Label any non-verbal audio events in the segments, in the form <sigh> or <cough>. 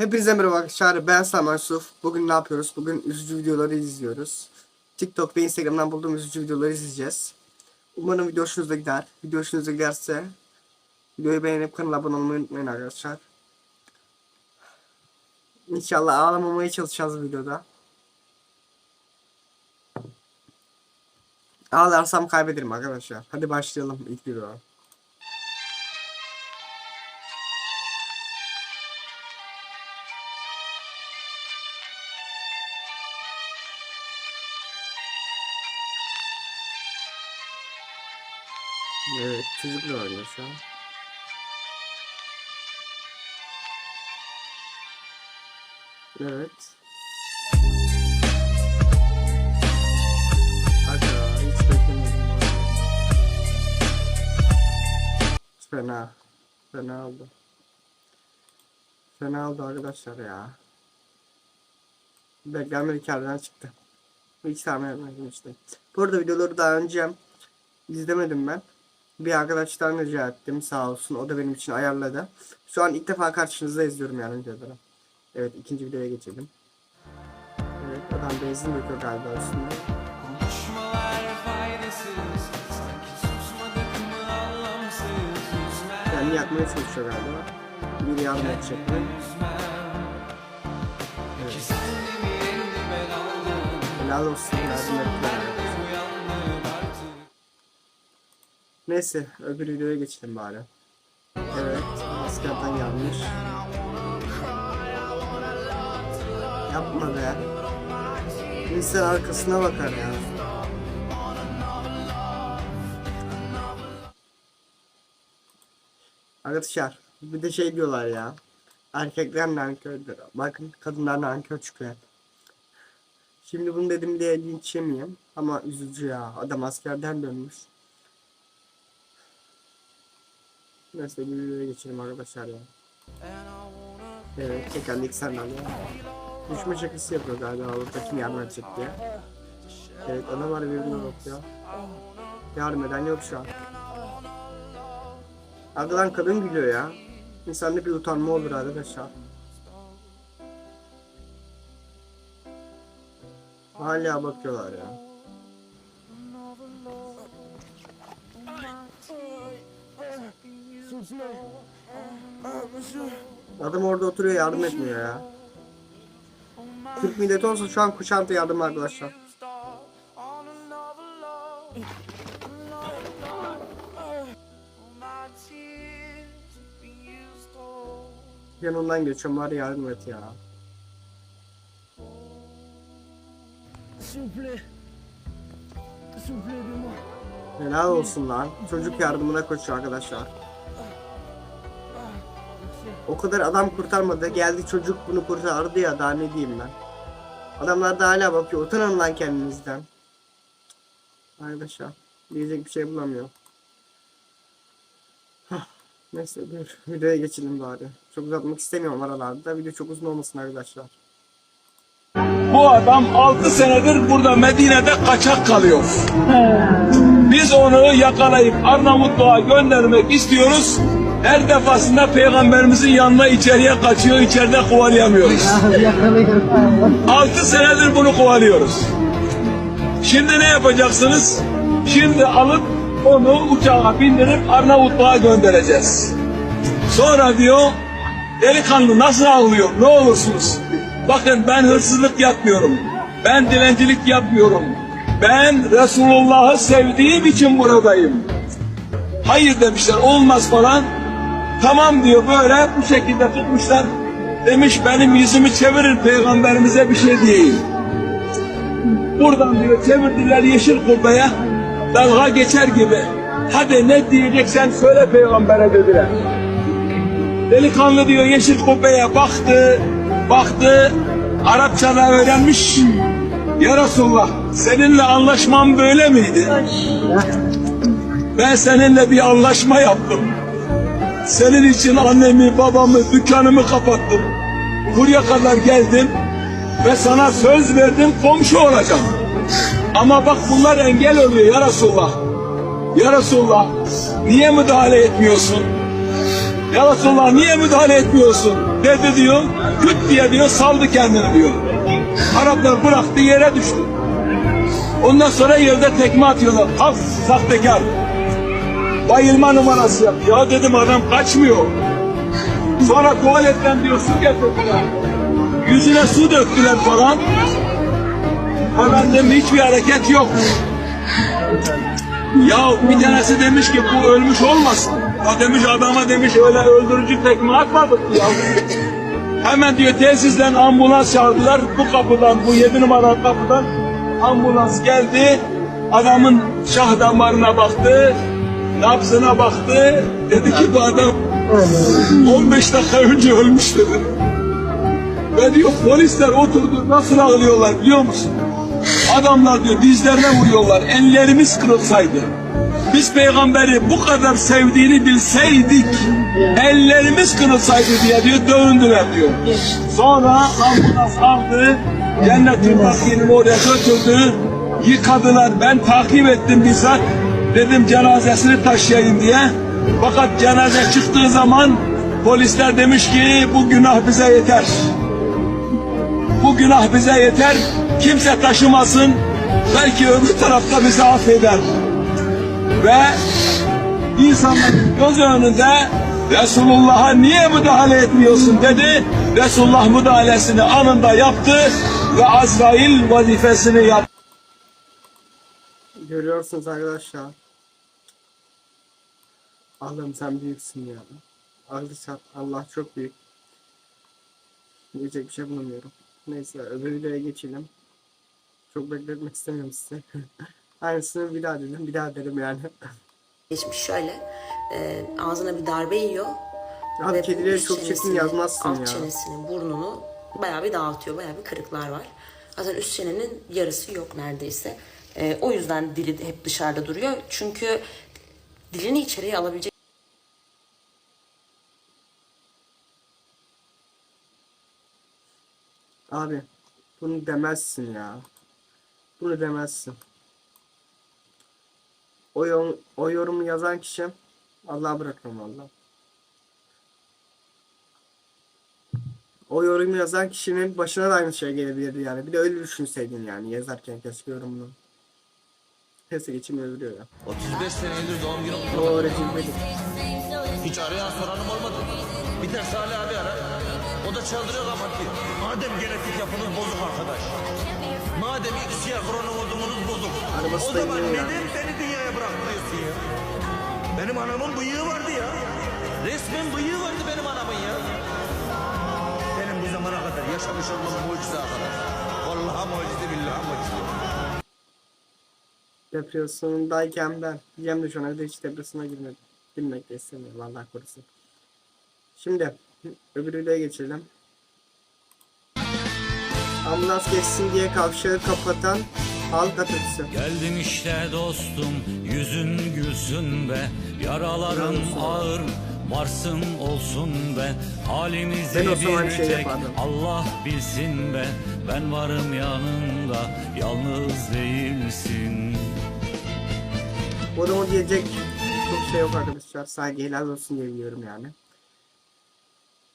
Hepinize merhaba arkadaşlar. Ben Saman Yusuf. Bugün ne yapıyoruz? Bugün üzücü videoları izliyoruz. TikTok ve Instagram'dan bulduğum üzücü videoları izleyeceğiz. Umarım video hoşunuza gider. Video hoşunuza giderse videoyu beğenip kanala abone olmayı unutmayın arkadaşlar. İnşallah ağlamamaya çalışacağız videoda. Ağlarsam kaybederim arkadaşlar. Hadi başlayalım ilk videoya. Evet, çocuklar oynuyor şu an. Evet. Aga, hiç vallahi. Fena. Fena oldu. Fena oldu arkadaşlar ya. Beklenmedik yerden çıktı. Hiç tahmin etmedim işte. Bu arada videoları daha önce izlemedim ben. Bir arkadaştan rica ettim sağ olsun. O da benim için ayarladı. Şu an ilk defa karşınızda izliyorum yani videoları. Evet ikinci videoya geçelim. Evet adam benzin döküyor galiba Üzmem, Yani yakmaya çalışıyor galiba. Biri yardım edecek mi? Evet. Helal olsun yardım ettiler. Neyse öbür videoya geçelim bari. Evet askerden gelmiş. Yapma be. İnsan arkasına bakar ya. Arkadaşlar bir de şey diyorlar ya. Erkekler nankördür. Bakın kadınlar nankör çıkıyor. Şimdi bunu dedim diye linç yemeyeyim. Ama üzücü ya. Adam askerden dönmüş. Neyse bir videoya geçelim arkadaşlar ya. Evet tekerlek sandalye. Düşme şakası yapıyor galiba orada kim yardım edecek diye. Evet ona var bir video yok ya. Yardım eden yok şu an. Arkadan kadın gülüyor ya. İnsanda bir utanma olur arkadaşlar. Hala bakıyorlar ya. Adam orada oturuyor yardım etmiyor ya. Türk milleti olsa şu an kuşantı yardım arkadaşlar. Yanından geçiyorum var yardım et ya. Helal olsun lan. Çocuk yardımına koşuyor arkadaşlar. O kadar adam kurtarmadı. Geldi çocuk bunu kurtardı ya daha ne diyeyim ben. Adamlar da hala bakıyor. Utanın lan kendinizden. Arkadaşlar. Diyecek bir şey bulamıyor. Hah, Neyse dur. Videoya geçelim bari. Çok uzatmak istemiyorum aralarda. Video çok uzun olmasın arkadaşlar. Bu adam 6 senedir burada Medine'de kaçak kalıyor. Biz onu yakalayıp Arnavutluğa göndermek istiyoruz. Her defasında peygamberimizin yanına içeriye kaçıyor, içeride kovalayamıyoruz. 6 senedir bunu kovalıyoruz. Şimdi ne yapacaksınız? Şimdi alıp onu uçağa bindirip Arnavutluğa göndereceğiz. Sonra diyor delikanlı nasıl ağlıyor ne olursunuz. Bakın ben hırsızlık yapmıyorum. Ben dilencilik yapmıyorum. Ben Resulullah'ı sevdiğim için buradayım. Hayır demişler olmaz falan. Tamam diyor böyle bu şekilde tutmuşlar. Demiş benim yüzümü çevirin peygamberimize bir şey diyeyim. Buradan diyor çevirdiler yeşil kubbeye dalga geçer gibi. Hadi ne diyeceksen söyle peygambere dediler. Delikanlı diyor yeşil kubbeye baktı, baktı, Arapça da öğrenmiş. Ya Resulullah, seninle anlaşmam böyle miydi? Ben seninle bir anlaşma yaptım. Senin için annemi, babamı, dükkanımı kapattım. Buraya kadar geldim ve sana söz verdim komşu olacağım. Ama bak bunlar engel oluyor ya Resulullah. Ya Resulullah, niye müdahale etmiyorsun? Ya Resulallah niye müdahale etmiyorsun? Dedi diyor. Küt diye diyor saldı kendini diyor. Araplar bıraktı yere düştü. Ondan sonra yerde tekme atıyorlar. Kalk sahtekar. Bayılma numarası yap. Ya dedim adam kaçmıyor. Sonra tuvaletten diyor su getirdiler. Yüzüne su döktüler falan. Hemen dedim hiçbir hareket yok. Ya bir tanesi demiş ki bu ölmüş olmasın. Ya demiş adama demiş öyle öldürücü tekme atmadık ya. Hemen diyor tesisten ambulans çağırdılar. Bu kapıdan, bu yedi numaralı kapıdan ambulans geldi. Adamın şah damarına baktı. Nabzına baktı. Dedi ki bu adam 15 dakika önce ölmüş dedi. Ve diyor polisler oturdu nasıl ağlıyorlar biliyor musun? Adamlar diyor dizlerine vuruyorlar. Ellerimiz kırılsaydı. Biz peygamberi bu kadar sevdiğini bilseydik ellerimiz kırılsaydı diye diyor dövündüler diyor. Sonra ambulans aldı bakiyeni oraya götürdü. Yıkadılar. Ben takip ettim bizzat. Dedim cenazesini taşıyayım diye. Fakat cenaze çıktığı zaman polisler demiş ki bu günah bize yeter. Bu günah bize yeter. Kimse taşımasın. Belki öbür tarafta bizi affeder. Ve insanların göz önünde Resulullah'a niye müdahale etmiyorsun dedi. Resulullah müdahalesini anında yaptı ve Azrail vazifesini yaptı. Görüyorsunuz arkadaşlar. Allah'ım sen büyüksün ya. Arkadaşlar Allah çok büyük. Diyecek bir şey bulamıyorum. Neyse öbür videoya geçelim. Çok bekletmek istemiyorum size. <laughs> Aynısını bir daha dedim, bir daha derim yani. Geçmiş şöyle. e, ağzına bir darbe yiyor. Abi Ve üst çok çenesini, yazmazsın alt ya. çenesini, burnunu bayağı bir dağıtıyor. Bayağı bir kırıklar var. Zaten üst çenenin yarısı yok neredeyse. E, o yüzden dili hep dışarıda duruyor. Çünkü dilini içeriye alabilecek Abi bunu demezsin ya. Bunu demezsin. O, yorum, o yorumu yazan kişi Allah'a bırakmam valla. O yorumu yazan kişinin başına da aynı şey gelebilirdi yani. Bir de öyle düşünseydin yani yazarken keşke yorumunu. Neyse geçim öldürüyor ya. 35 senedir doğum günüm O İvedik. hiç arayan soranım olmadı. Bir tek Salih abi ara. O da çaldırıyor kapatıyor. Madem genetik yapınız bozuk arkadaş. Madem X'ye kromozomunuz bozuk. O zaman neden beni dünyaya bırakmıyorsun ya? Benim anamın bıyığı vardı ya. Resmen bıyığı vardı benim anamın ya. Benim bu zamana kadar yaşamış olmam mucize arkadaş. Vallahi mucize billahi mucize. Depresyondayken ben. Cem de şu an evde hiç depresyona girmedi. Girmek de istemiyorum Allah korusun. Şimdi öbür videoya geçelim. Ambulans geçsin diye kavşağı kapatan halk atıcısı. Geldim işte dostum yüzün gülsün be Yaraların ağır varsın olsun be Halimizi Ben bir şey tek yapardım. Allah bilsin be Ben varım yanında yalnız değilsin Bu adamı diyecek çok şey yok arkadaşlar. Sadece helal olsun diye biliyorum yani.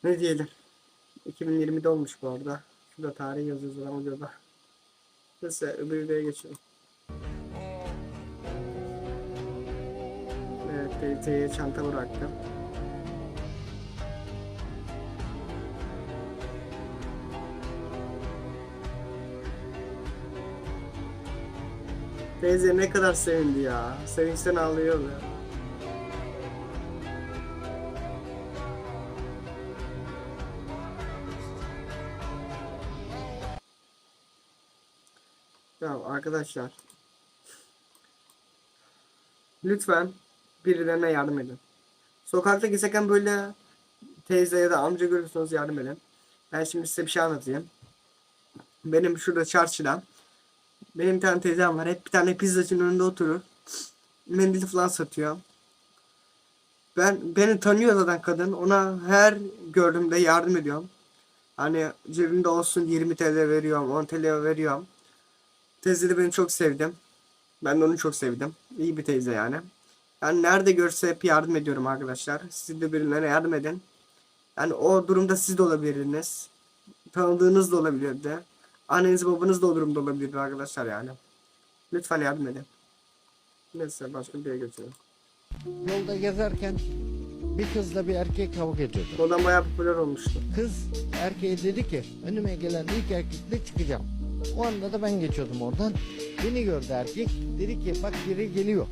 Ne diyelim. 2020'de olmuş bu arada. Şurada tarih yazıyor zaten videoda. Neyse öbür videoya geçelim. Evet teyzeye çanta bıraktım. Teyze ne kadar sevindi ya. Sevinçten ağlıyor arkadaşlar. Lütfen birilerine yardım edin. Sokakta gezerken böyle teyze ya da amca görürseniz yardım edin. Ben şimdi size bir şey anlatayım. Benim şurada çarşıda benim bir tane teyzem var. Hep bir tane pizzacının önünde oturur. Mendil falan satıyor. Ben beni tanıyor zaten kadın. Ona her gördüğümde yardım ediyorum. Hani cebimde olsun 20 TL veriyorum, 10 TL veriyorum. Teyze de beni çok sevdim. Ben de onu çok sevdim. İyi bir teyze yani. Yani nerede görse hep yardım ediyorum arkadaşlar. Siz de birilerine yardım edin. Yani o durumda siz de olabilirdiniz. Tanıdığınız da olabilirdi. Anneniz babanız da o durumda olabilirdi arkadaşlar yani. Lütfen yardım edin. Neyse başka bir yere götürün. Yolda gezerken bir kızla bir erkek kavga ediyordu. Oradan bayağı popüler olmuştu. Kız erkeğe dedi ki önüme gelen ilk erkekle çıkacağım. O anda da ben geçiyordum oradan. Beni gördü erkek. Dedi ki bak biri geliyor.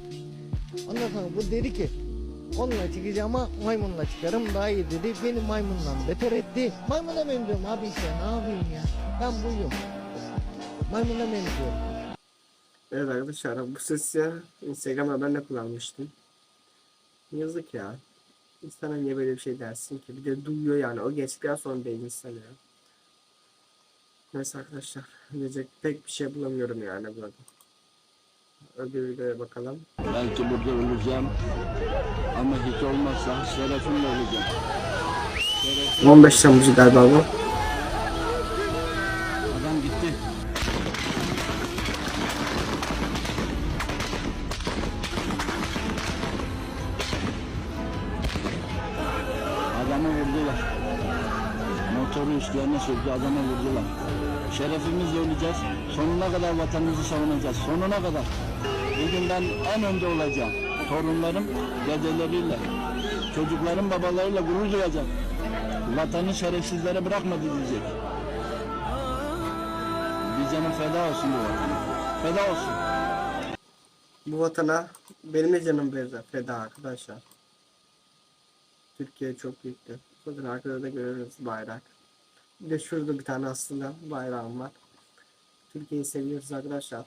Ondan sonra bu dedi ki onunla çıkacağım ama maymunla çıkarım daha iyi dedi. Beni maymundan beter etti. Maymuna benziyorum abi işte ne yapayım ya. Ben buyum. Maymuna benziyorum. Evet arkadaşlar bu sesi Instagram'da ben de kullanmıştım. Yazık ya. İnsana niye böyle bir şey dersin ki? Bir de duyuyor yani. O geçtikten sonra değil insan ya. Neyse arkadaşlar. Diyecek pek bir şey bulamıyorum yani burada. Öbür videoya bakalım. Belki burada öleceğim ama hiç olmazsa şerefimle öleceğim. 15 Temmuz'u galiba bu. Adam gitti. Adamı vurdular. Motoru üstlerine sürdü adamı vurdular. Şerefimizle öleceğiz. Sonuna kadar vatanımızı savunacağız. Sonuna kadar. Bir gün ben en önde olacağım. Torunlarım dedeleriyle, çocukların babalarıyla gurur duyacak. Vatanı şerefsizlere bırakmadı diyecek. Bir canım feda olsun bu vatana. Feda olsun. Bu vatana benim de canım feda, feda arkadaşlar. Türkiye çok büyüktü. Bakın arkada da görüyoruz bayrak. Bir de şurada bir tane aslında bayrağım var. Türkiye'yi seviyoruz arkadaşlar.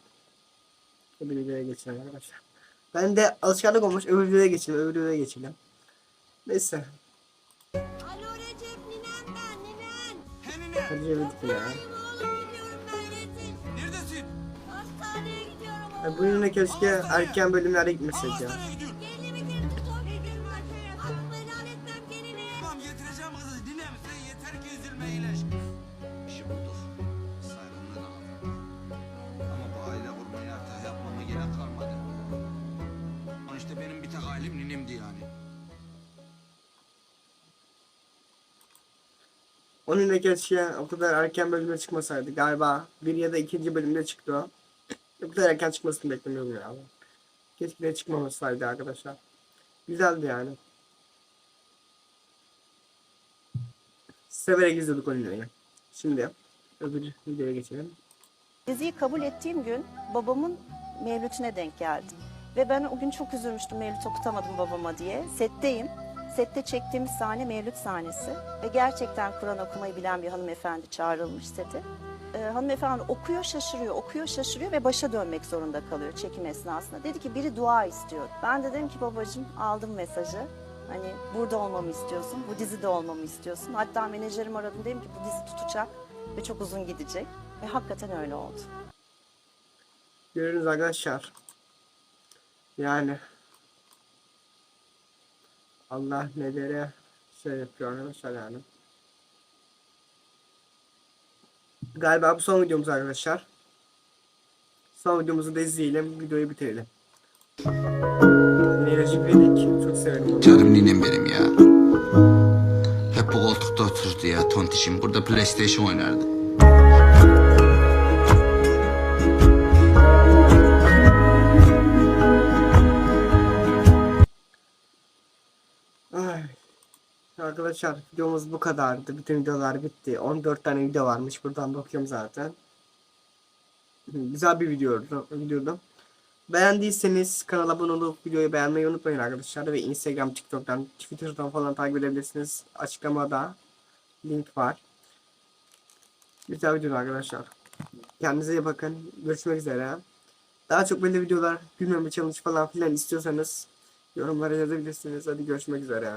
Öbür videoya geçelim arkadaşlar. Ben de alışkanlık olmuş öbür videoya geçelim. Öbür videoya geçelim. Neyse. Alo Recep ninem ben ninen. Hadi yemedik ya. Oğlum gidiyorum ben Recep. Neredesin? Hastaneye gidiyorum Ya oğlum. bu yine keşke erken bölümlere gitmesek ya. Tamam getireceğim kızı dinle sen yeter ki üzülme iyileş. İşi bulduk. Saygınlığı da aldım. Ama bu aile kurmayı artık yapmama gerek kalmadı. Ama işte benim bir tek ailem ninemdi yani. Onun da keşke o kadar erken bölüme çıkmasaydı. Galiba bir ya da ikinci bölümde çıktı o. O kadar erken çıkmasını beklemiyordum ya. Keşke de çıkmamasaydı arkadaşlar. Güzeldi yani. Severek izledik oyunları. Şimdi öbür videoya geçelim. Diziyi kabul ettiğim gün babamın mevlütüne denk geldim. Ve ben o gün çok üzülmüştüm mevlüt okutamadım babama diye. Setteyim. Sette çektiğimiz sahne mevlüt sahnesi. Ve gerçekten Kur'an okumayı bilen bir hanımefendi çağrılmış sete. Ee, hanımefendi okuyor şaşırıyor, okuyor şaşırıyor ve başa dönmek zorunda kalıyor çekim esnasında. Dedi ki biri dua istiyor. Ben de dedim ki babacığım aldım mesajı. Hani burada olmamı istiyorsun, bu dizide olmamı istiyorsun. Hatta menajerim aradım dedim ki bu dizi tutacak ve çok uzun gidecek. Ve hakikaten öyle oldu. Görüyoruz arkadaşlar. Yani Allah nelere şey yapıyor arkadaşlar yani. Galiba bu son videomuz arkadaşlar. Son videomuzu da izleyelim. Videoyu bitirelim. Recep İvedik. Çok severim onu. Canım ninem benim ya. Hep bu koltukta otururdu ya tontişim. Burada PlayStation oynardı. Ay. Arkadaşlar videomuz bu kadardı. Bütün videolar bitti. 14 tane video varmış. Buradan bakıyorum zaten. Güzel bir videoydu. Beğendiyseniz kanala abone olup videoyu beğenmeyi unutmayın arkadaşlar. Ve Instagram, TikTok'tan, Twitter'dan falan takip edebilirsiniz. Açıklamada link var. Güzel video arkadaşlar. Kendinize iyi bakın. Görüşmek üzere. Daha çok böyle videolar, bilmem challenge falan filan istiyorsanız yorumlara yazabilirsiniz. Hadi görüşmek üzere.